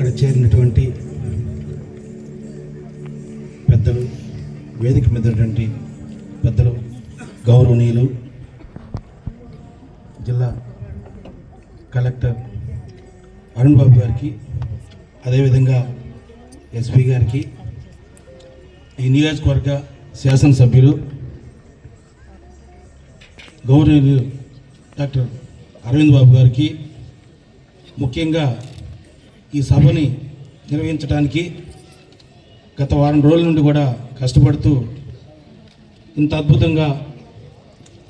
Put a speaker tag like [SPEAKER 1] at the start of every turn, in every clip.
[SPEAKER 1] ఇక్కడ చేరినటువంటి పెద్దలు వేదిక మీద పెద్దలు గౌరవనీయులు జిల్లా కలెక్టర్ అరుణ్ బాబు గారికి అదేవిధంగా ఎస్పీ గారికి ఈ నియోజకవర్గ శాసనసభ్యులు గౌరవనీయులు డాక్టర్ అరవింద్ బాబు గారికి ముఖ్యంగా ఈ సభని నిర్వహించడానికి గత వారం రోజుల నుండి కూడా కష్టపడుతూ ఇంత అద్భుతంగా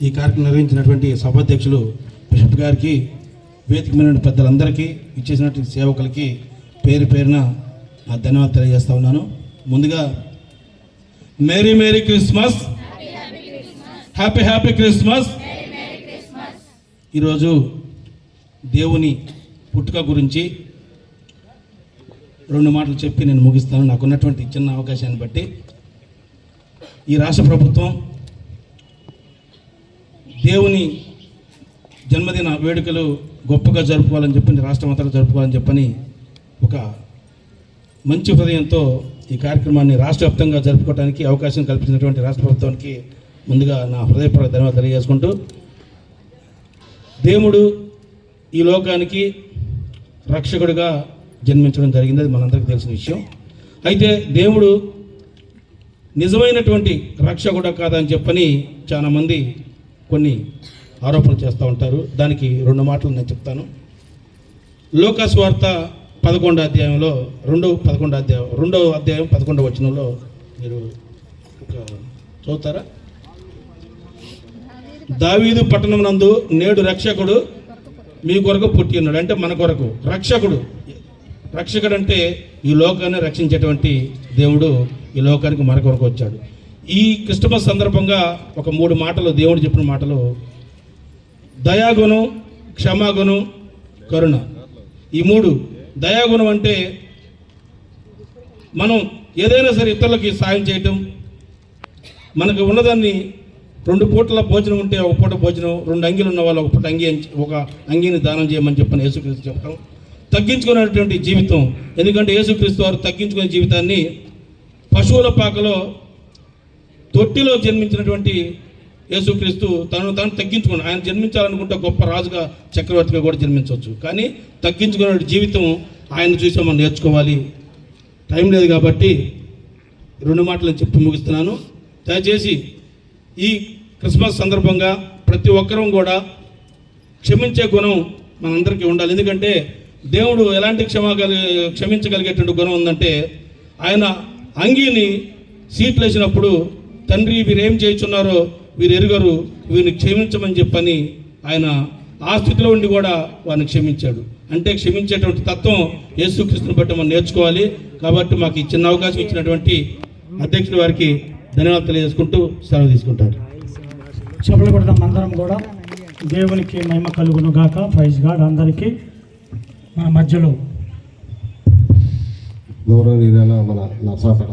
[SPEAKER 1] ఈ కార్యక్రమం నిర్వహించినటువంటి సభాధ్యక్షులు బిషప్ గారికి వేదిక మీద పెద్దలందరికీ ఇచ్చేసినటువంటి సేవకులకి పేరు పేరున నా ధన్యవాదాలు తెలియజేస్తా ఉన్నాను. ముందుగా merry merry Christmas happy happy Christmas ఈరోజు దేవుని పుట్టుక గురించి రెండు మాటలు చెప్పి నేను ముగిస్తాను. నాకున్నటువంటి చిన్న అవకాశాన్ని బట్టి ఈ రాష్ట్ర ప్రభుత్వం దేవుని జన్మదిన వేడుకలు గొప్పగా జరుపుకోవాలని చెప్పని రాష్ట్రం అంతా జరుపుకోవాలని చెప్పని ఒక మంచి హృదయంతో ఈ కార్యక్రమాన్ని రాష్ట్ర వ్యాప్తంగా జరుపుకోవడానికి అవకాశం కల్పించినటువంటి రాష్ట్ర ప్రభుత్వానికి ముందుగా నా హృదయపూర్వక ధన్యవాదాలు తెలియజేసుకుంటూ దేవుడు ఈ లోకానికి రక్షకుడిగా జన్మించడం జరిగింది. అది మనందరికీ తెలిసిన విషయం. అయితే దేవుడు నిజమైనటువంటి రక్షకుడు కాదని చెప్పని చాలామంది కొన్ని ఆరోపణలు చేస్తూ ఉంటారు. దానికి రెండు మాటలు నేను చెప్తాను. లోకాస్ వార్త పదకొండో అధ్యాయంలో రెండో పదకొండో అధ్యాయం రెండో అధ్యాయం పదకొండో వచనంలో మీరు ఒక చదువుతారా? దావీదు పట్టణం నందు నేడు రక్షకుడు మీ కొరకు పుట్టి ఉన్నాడు. అంటే మన కొరకు రక్షకుడు. రక్షకుడు అంటే ఈ లోకాన్ని రక్షించేటువంటి దేవుడు ఈ లోకానికి మన కొరకు వచ్చాడు. ఈ క్రిస్టమస్ సందర్భంగా ఒక మూడు మాటలు దేవుడు చెప్పిన మాటలు. దయాగుణం క్షమాగుణం కరుణ. ఈ మూడు. దయాగుణం అంటే మనం ఏదైనా సరే ఇతరులకి సాయం చేయటం. మనకు ఉన్నదాన్ని రెండు పూటల భోజనం ఉంటే ఒక పూట భోజనం రెండు అంగీలు ఉన్న వాళ్ళు ఒక పూట అంగి ఒక అంగీని దానం చేయమని చెప్పని యేసుక్రీస్తు చెప్పడం తగ్గించుకునేటువంటి జీవితం. ఎందుకంటే యేసుక్రీస్తు వారు తగ్గించుకునే జీవితాన్ని పశువుల పాకలో తొట్టిలో జన్మించినటువంటి యేసుక్రీస్తు తను తాను తగ్గించుకున్నాడు. ఆయన జన్మించాలనుకుంటే గొప్ప రాజుగా చక్రవర్తిగా కూడా జన్మించవచ్చు. కానీ తగ్గించుకునే జీవితం ఆయన చూసి మనం నేర్చుకోవాలి. టైం లేదు కాబట్టి రెండు మాటలు చెప్పి ముగిస్తున్నాను. దయచేసి ఈ క్రిస్మస్ సందర్భంగా ప్రతి ఒక్కరూ కూడా క్షమించే గుణం మనందరికీ ఉండాలి. ఎందుకంటే దేవుడు ఎలాంటి క్షమాగలి క్షమించగలిగేటువంటి గుణం ఉందంటే ఆయన అంగీని సీట్లు వేసినప్పుడు తండ్రి వీరు ఏం చేయుచున్నారో వీరు ఎరుగరు వీరిని క్షమించమని చెప్పని ఆయన ఆ స్థితిలో ఉండి కూడా వారిని క్షమించాడు. అంటే క్షమించేటువంటి తత్వం యేసుక్రీస్తుని బట్టి మనం నేర్చుకోవాలి. కాబట్టి మాకు ఈ చిన్న అవకాశం ఇచ్చినటువంటి అధ్యక్షుడి వారికి ధన్యవాదాలు తెలియజేసుకుంటూ సెలవు తీసుకుంటారు.
[SPEAKER 2] చెప్పులు కొడతాం అందరం కూడా దేవునికి మహిమ కలుగును గాక ప్రైజ్ గాడ్ అందరికీ. మన మధ్యలో.
[SPEAKER 3] గౌరవనీయులైన మన నర్సాపేట